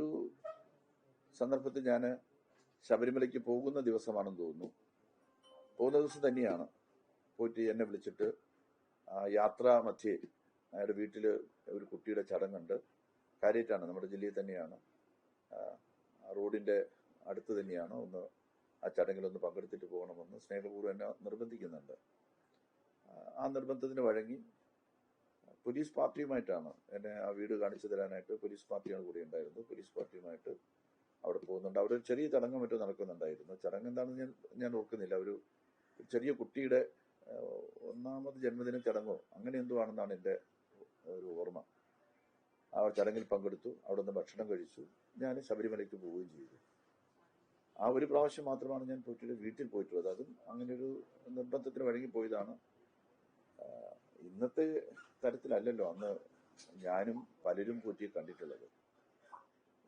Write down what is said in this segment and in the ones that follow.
ഒരു സന്ദർഭത്തിൽ ഞാൻ ശബരിമലയ്ക്ക് പോകുന്ന ദിവസമാണെന്ന് തോന്നുന്നു. പോകുന്ന ദിവസം തന്നെയാണ് പോയിട്ട് എന്നെ വിളിച്ചിട്ട് യാത്രാ മധ്യേ അയാളുടെ വീട്ടിൽ ഒരു കുട്ടിയുടെ ചടങ്ങുണ്ട്. കാര്യമായിട്ടാണ് നമ്മുടെ ജില്ലയിൽ തന്നെയാണ്. റോഡിന്റെ അടുത്ത് തന്നെയാണ്. ഒന്ന് ആ ചടങ്ങിലൊന്ന് പങ്കെടുത്തിട്ട് പോകണമെന്ന് സ്നേഹപൂർവം എന്നെ നിർബന്ധിക്കുന്നുണ്ട്. ആ നിർബന്ധത്തിന് വഴങ്ങി പോലീസ് പാർട്ടിയുമായിട്ടാണ് എന്നെ ആ വീട് കാണിച്ചു തരാനായിട്ട് പോലീസ് പാർട്ടിയാണ് കൂടി ഉണ്ടായിരുന്നത്. പോലീസ് പാർട്ടിയുമായിട്ട് അവിടെ പോകുന്നുണ്ട്. അവിടെ ഒരു ചെറിയ ചടങ്ങ് മറ്റോ നടക്കുന്നുണ്ടായിരുന്നു. ചടങ്ങ് എന്താണെന്ന് ഞാൻ ഞാൻ ഓർക്കുന്നില്ല. ഒരു ചെറിയ കുട്ടിയുടെ ഒന്നാമത് ജന്മദിന ചടങ്ങോ അങ്ങനെ എന്തോ ആണെന്നാണ് എന്റെ ഒരു ഓർമ്മ. ആ ചടങ്ങിൽ പങ്കെടുത്തു. അവിടെ നിന്ന് ഭക്ഷണം കഴിച്ചു. ഞാൻ ശബരിമലയ്ക്ക് പോവുകയും ചെയ്തു. ആ ഒരു പ്രാവശ്യം മാത്രമാണ് ഞാൻ പോയിട്ട് വീട്ടിൽ പോയിട്ടുള്ളത്. അതും അങ്ങനെ ഒരു നിർബന്ധത്തിന് വഴങ്ങി പോയതാണ്. ഇന്നത്തെ തരത്തിലല്ലല്ലോ അന്ന് ഞാനും പലരും പോറ്റിയെ കണ്ടിട്ടുള്ളത്.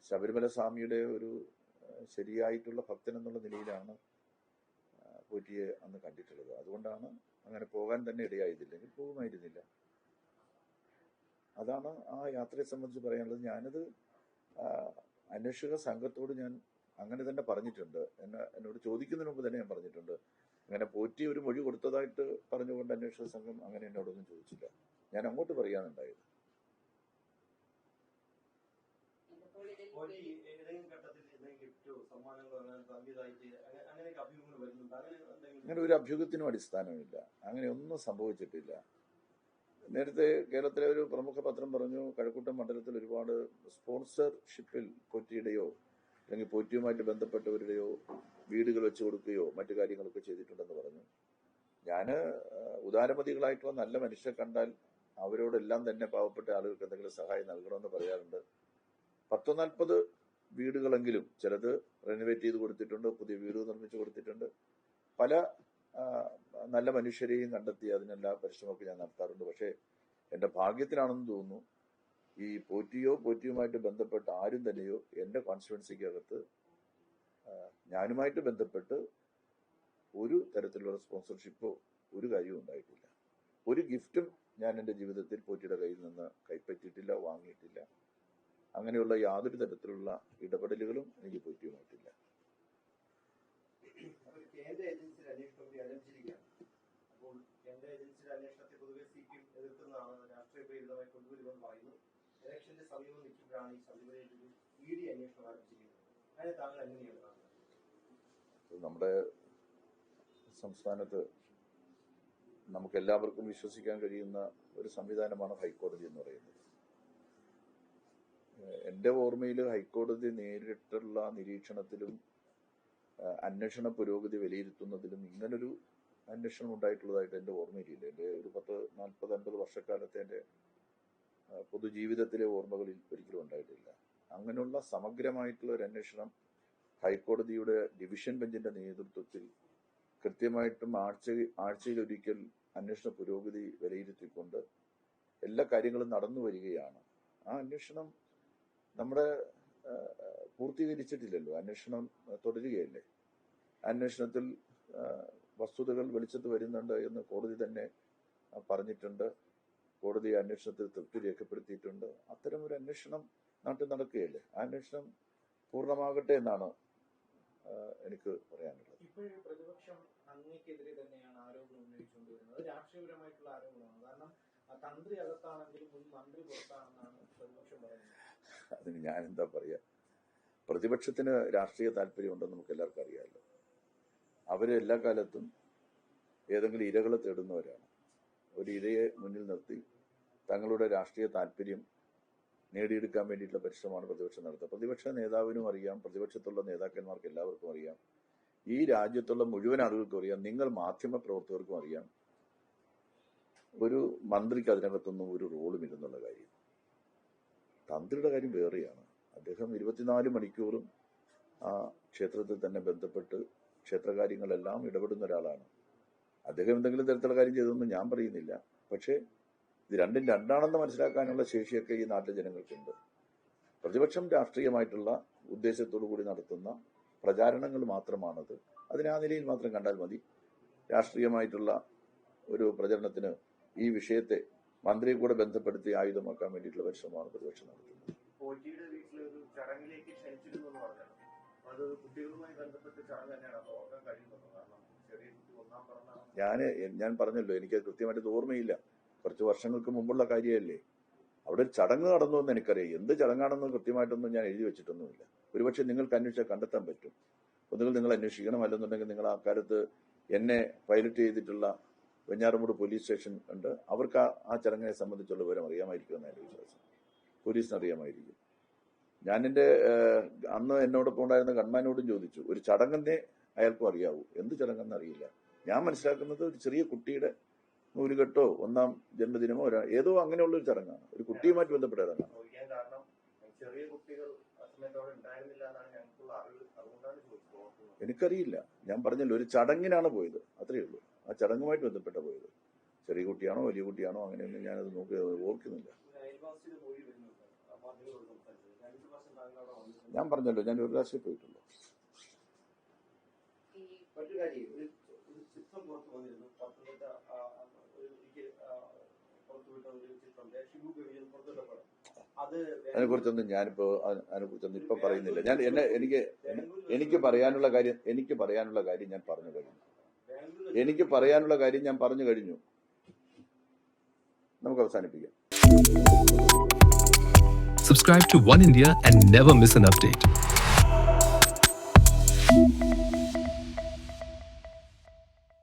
ശബരിമല സ്വാമിയുടെ ഒരു ശരിയായിട്ടുള്ള ഭക്തൻ എന്നുള്ള നിലയിലാണ് പോറ്റിയെ അന്ന് കണ്ടിട്ടുള്ളത്. അതുകൊണ്ടാണ് അങ്ങനെ പോകാൻ തന്നെ ഇടയായതില്ലെങ്കിൽ പോകുമായിരുന്നില്ല. അതാണ് ആ യാത്രയെ സംബന്ധിച്ച് പറയാനുള്ളത്. ഞാനത് അന്വേഷക സംഘത്തോട് ഞാൻ അങ്ങനെ തന്നെ പറഞ്ഞിട്ടുണ്ട്. എന്നെ എന്നോട് ചോദിക്കുന്നതിന് മുമ്പ് തന്നെ ഞാൻ പറഞ്ഞിട്ടുണ്ട്. അങ്ങനെ പോറ്റി ഒരു മൊഴി കൊടുത്തതായിട്ട് പറഞ്ഞുകൊണ്ട് അന്വേഷണ സംഘം അങ്ങനെ എന്നോടൊന്നും ചോദിച്ചില്ല. ഞാൻ അങ്ങോട്ട് പറയാനുണ്ടായത് അങ്ങനെ ഒരു അഭ്യൂഹത്തിനും അടിസ്ഥാനമില്ല. അങ്ങനെ ഒന്നും സംഭവിച്ചിട്ടില്ല. നേരത്തെ കേരളത്തിലെ ഒരു പ്രമുഖ പത്രം പറഞ്ഞു കഴക്കൂട്ടം മണ്ഡലത്തിൽ ഒരുപാട് സ്പോൺസർഷിപ്പിൽ പോറ്റിയുടെയോ അല്ലെങ്കിൽ പോറ്റിയുമായിട്ട് ബന്ധപ്പെട്ടവരുടെയോ വീടുകൾ വെച്ച് കൊടുക്കുകയോ മറ്റു കാര്യങ്ങളൊക്കെ ചെയ്തിട്ടുണ്ടെന്ന് പറഞ്ഞു. ഞാൻ ഉദാരമതികളായിട്ടോ നല്ല മനുഷ്യരെ കണ്ടാൽ അവരോടെല്ലാം തന്നെ പാവപ്പെട്ട ആളുകൾക്ക് എന്തെങ്കിലും സഹായം നൽകണമെന്ന് പറയാറുണ്ട്. പത്ത് നാൽപ്പത് വീടുകളെങ്കിലും ചിലത് റെനോവേറ്റ് ചെയ്ത് കൊടുത്തിട്ടുണ്ട് പുതിയ വീട് നിർമ്മിച്ചു കൊടുത്തിട്ടുണ്ട്. പല നല്ല മനുഷ്യരെയും കണ്ടെത്തി അതിനെല്ലാം പരിശ്രമമൊക്കെ ഞാൻ നടത്താറുണ്ട്. പക്ഷേ എന്റെ ഭാഗ്യത്തിനാണെന്ന് തോന്നുന്നു ഈ പോറ്റിയോ പോറ്റിയുമായിട്ട് ബന്ധപ്പെട്ട ആരും തന്നെയോ എന്റെ കോൺസ്റ്റുവൻസിക്കകത്ത് ഞാനുമായിട്ട് ബന്ധപ്പെട്ട് ഒരു തരത്തിലുള്ള സ്പോൺസർഷിപ്പോ ഒരു കാര്യവും ഉണ്ടായിട്ടില്ല. ഒരു ഗിഫ്റ്റും ഞാൻ എന്റെ ജീവിതത്തിൽ പോറ്റിയുടെ കയ്യിൽ നിന്ന് കൈപ്പറ്റിയിട്ടില്ല വാങ്ങിയിട്ടില്ല. അങ്ങനെയുള്ള യാതൊരു തരത്തിലുള്ള ഇടപെടലുകളും എനിക്ക് പോറ്റിയുമായിട്ടില്ല കേന്ദ്ര അപ്പോൾ കേന്ദ്ര ഏജൻസിയുടെ അന്വേഷണത്തെ പൊതുവെ സി പി എം എതിർക്കുന്നതാണ് രാഷ്ട്രീയ പ്രേരിതമായി കൊണ്ടുവരുമെന്ന് പറയുന്നു. ഇലക്ഷന്റെ സമീപം നിൽക്കുമ്പോഴാണ് ഈ ശബരിമലയിൽ ഒരു ഇ ഡി അന്വേഷണം ആരംഭിച്ചിരിക്കുന്നത് അതിനെ താങ്കൾ എങ്ങനെയാണ് നമ്മുടെ സംസ്ഥാനത്ത് നമുക്ക് എല്ലാവർക്കും വിശ്വസിക്കാൻ കഴിയുന്ന ഒരു സംവിധാനമാണ് ഹൈക്കോടതി എന്ന് പറയുന്നത്. എന്റെ ഓർമ്മയിൽ ഹൈക്കോടതി നേരിട്ടുള്ള നിരീക്ഷണത്തിലും അന്വേഷണ പുരോഗതി വിലയിരുത്തുന്നതിലും ഇങ്ങനൊരു അന്വേഷണം ഉണ്ടായിട്ടുള്ളതായിട്ട് എന്റെ ഓർമ്മയിലില്ല. എന്റെ ഒരു പത്ത് നാൽപ്പത് അൻപത് വർഷക്കാലത്തെ ഏഹ് പൊതുജീവിതത്തിലെ ഓർമ്മകളിൽ ഒരിക്കലും ഉണ്ടായിട്ടില്ല. അങ്ങനെയുള്ള സമഗ്രമായിട്ടുള്ള ഒരു അന്വേഷണം ഹൈക്കോടതിയുടെ ഡിവിഷൻ ബെഞ്ചിന്റെ നേതൃത്വത്തിൽ കൃത്യമായിട്ടും ആഴ്ച ആഴ്ചയിലൊരിക്കൽ അന്വേഷണ പുരോഗതി വിലയിരുത്തിക്കൊണ്ട് എല്ലാ കാര്യങ്ങളും നടന്നു വരികയാണ്. ആ അന്വേഷണം നമ്മുടെ പൂർത്തീകരിച്ചിട്ടില്ലല്ലോ. അന്വേഷണം തുടരുകയല്ലേ? അന്വേഷണത്തിൽ വസ്തുതകൾ വെളിച്ചത്ത് വരുന്നുണ്ട് എന്ന് കോടതി തന്നെ പറഞ്ഞിട്ടുണ്ട്. കോടതി അന്വേഷണത്തിൽ തൃപ്തി രേഖപ്പെടുത്തിയിട്ടുണ്ട്. അത്തരം ഒരു അന്വേഷണം നാട്ടിൽ നടക്കുകയല്ലേ? ആ അന്വേഷണം പൂർണമാകട്ടെ എന്നാണ് എനിക്ക് പറയാനുള്ളത്. ഇപ്പോഴും പ്രതിപക്ഷം അങ്ങേക്കെതിരെ തന്നെയാണ് ആരോപണം ഉന്നയിച്ചുകൊണ്ടിരുന്നത്. രാഷ്ട്രീയപരമായിട്ടുള്ള ആരോപണമാണ്. കാരണം ആ തന്ത്രി അകത്താണെങ്കിലും മുൻ മന്ത്രി പുറത്താണെന്നാണ് പ്രതിപക്ഷം പറയുന്നത്. അതിന് ഞാൻ എന്താ പറയാ? പ്രതിപക്ഷത്തിന് രാഷ്ട്രീയ താല്പര്യമുണ്ടെന്ന് നമുക്ക് എല്ലാവർക്കും അറിയാമല്ലോ. അവർ എല്ലാ കാലത്തും ഏതെങ്കിലും ഇരകളെ തേടുന്നവരാണ്. ഒരു ഇരയെ മുന്നിൽ നിർത്തി തങ്ങളുടെ രാഷ്ട്രീയ താല്പര്യം നേടിയെടുക്കാൻ വേണ്ടിയിട്ടുള്ള പരിശ്രമമാണ് പ്രതിപക്ഷം നടത്തുക. പ്രതിപക്ഷ നേതാവിനും അറിയാം പ്രതിപക്ഷത്തുള്ള നേതാക്കന്മാർക്ക് എല്ലാവർക്കും അറിയാം. ഈ രാജ്യത്തുള്ള മുഴുവൻ ആളുകൾക്കും അറിയാം നിങ്ങൾ മാധ്യമ പ്രവർത്തകർക്കും അറിയാം. ഒരു മന്ത്രിക്ക് അതിനകത്തൊന്നും ഒരു റോളും ഇല്ലെന്നുള്ള കാര്യം. തന്ത്രിയുടെ കാര്യം വേറെയാണ്. അദ്ദേഹം ഇരുപത്തിനാല് മണിക്കൂറും ആ ക്ഷേത്രത്തിൽ തന്നെ ബന്ധപ്പെട്ട് ക്ഷേത്രകാര്യങ്ങളെല്ലാം ഇടപെടുന്ന ഒരാളാണ്. അദ്ദേഹം എന്തെങ്കിലും തരത്തിലുള്ള കാര്യം ചെയ്തതൊന്നും ഞാൻ പറയുന്നില്ല. പക്ഷേ ഇത് രണ്ടും രണ്ടാണെന്ന് മനസ്സിലാക്കാനുള്ള ശേഷിയൊക്കെ ഈ നാട്ടിലെ ജനങ്ങൾക്കുണ്ട്. പ്രതിപക്ഷം രാഷ്ട്രീയമായിട്ടുള്ള ഉദ്ദേശത്തോടു കൂടി നടത്തുന്ന പ്രചാരണങ്ങൾ മാത്രമാണത്. അതിന് ആ നിലയിൽ മാത്രം കണ്ടാൽ മതി. രാഷ്ട്രീയമായിട്ടുള്ള ഒരു പ്രചരണത്തിന് ഈ വിഷയത്തെ മന്ത്രിയെ കൂടെ ബന്ധപ്പെടുത്തി ആയുധമാക്കാൻ വേണ്ടിയിട്ടുള്ള പരിശ്രമമാണ് പ്രതിപക്ഷം നടത്തുന്നത്. ചടങ്ങിലേക്ക് ക്ഷണിച്ചിരുന്നു അത് കുട്ടികളുമായി ബന്ധപ്പെട്ട് ചടങ്ങ് തന്നെയാണ്. അത് കഴിയുന്നത് കാരണം ഞാൻ ഞാൻ പറഞ്ഞല്ലോ എനിക്ക് കൃത്യമായിട്ട് ഓർമ്മയില്ല. കുറച്ച് വർഷങ്ങൾക്ക് മുമ്പുള്ള കാര്യമല്ലേ? അവിടെ ഒരു ചടങ്ങ് നടന്നു എന്ന് എനിക്കറിയാം. എന്ത് ചടങ്ങാണെന്ന് കൃത്യമായിട്ടൊന്നും ഞാൻ എഴുതി വെച്ചിട്ടൊന്നുമില്ല. ഒരുപക്ഷെ നിങ്ങൾക്ക് അന്വേഷിച്ചാൽ കണ്ടെത്താൻ പറ്റും. ഒന്നുകിൽ നിങ്ങൾ അന്വേഷിക്കണം അല്ലെന്നുണ്ടെങ്കിൽ നിങ്ങൾ ആ കാലത്ത് എന്നെ പൈലറ്റ് ചെയ്തിട്ടുള്ള വെഞ്ഞാറമൂട് പോലീസ് സ്റ്റേഷൻ ഉണ്ട്. അവർക്ക് ആ ചടങ്ങിനെ സംബന്ധിച്ചുള്ള വിവരം അറിയാമായിരിക്കും എന്നാണ് എന്റെ വിശ്വാസം. പോലീസിന് അറിയാമായിരിക്കും. ഞാൻ എന്റെ അന്ന് എന്നോടൊപ്പം ഉണ്ടായിരുന്ന ഗൺമാനോടും ചോദിച്ചു ഒരു ചടങ്ങെന്നേ അയാൾക്കും അറിയാവൂ. എന്ത് ചടങ്ങെന്ന് അറിയില്ല. ഞാൻ മനസ്സിലാക്കുന്നത് ഒരു ചെറിയ കുട്ടിയുടെ നൂലുകെട്ടോ ഒന്നാം ജന്മദിനമോ ഒരാ ഏതോ അങ്ങനെയുള്ള ഒരു ചടങ്ങാണ്. ഒരു കുട്ടിയുമായിട്ട് ബന്ധപ്പെട്ട ചടങ്ങാണ്. എനിക്കറിയില്ല. ഞാൻ പറഞ്ഞല്ലോ ഒരു ചടങ്ങിനാണ് പോയത്. അത്രയേ ഉള്ളൂ. ആ ചടങ്ങുമായിട്ട് ബന്ധപ്പെട്ട പോയത്. ചെറിയ കുട്ടിയാണോ വലിയ കുട്ടിയാണോ അങ്ങനെയൊന്നും ഞാനത് നോക്കി ഓർക്കുന്നില്ല. ഞാൻ പറഞ്ഞല്ലോ ഞാൻ ഒരു പ്രാവശ്യം പോയിട്ടുള്ളൂ. കാര്യം ഒരു ഒരു ചിത്രം പുറത്തു വന്നിരുന്നു. പത്തനംതിട്ട ആ, പുറത്തുവിട്ട ഒരു ചിത്രം ഷിബു ഗവിയിൽ പുറത്തുവിട്ട പടം. അത് അതിനെക്കുറിച്ചൊന്നും ഞാനിപ്പോ അതിനെ അതിനെക്കുറിച്ചൊന്നും ഇപ്പൊ പറയുന്നില്ല. ഞാൻ എന്നെ എനിക്ക് എനിക്ക് പറയാനുള്ള കാര്യം എനിക്ക് പറയാനുള്ള കാര്യം ഞാൻ പറഞ്ഞു കഴിഞ്ഞു. എനിക്ക് പറയാനുള്ള കാര്യം ഞാൻ പറഞ്ഞു കഴിഞ്ഞു. നമുക്ക് അവസാനിപ്പിക്കാം. Subscribe to One India and never miss an update.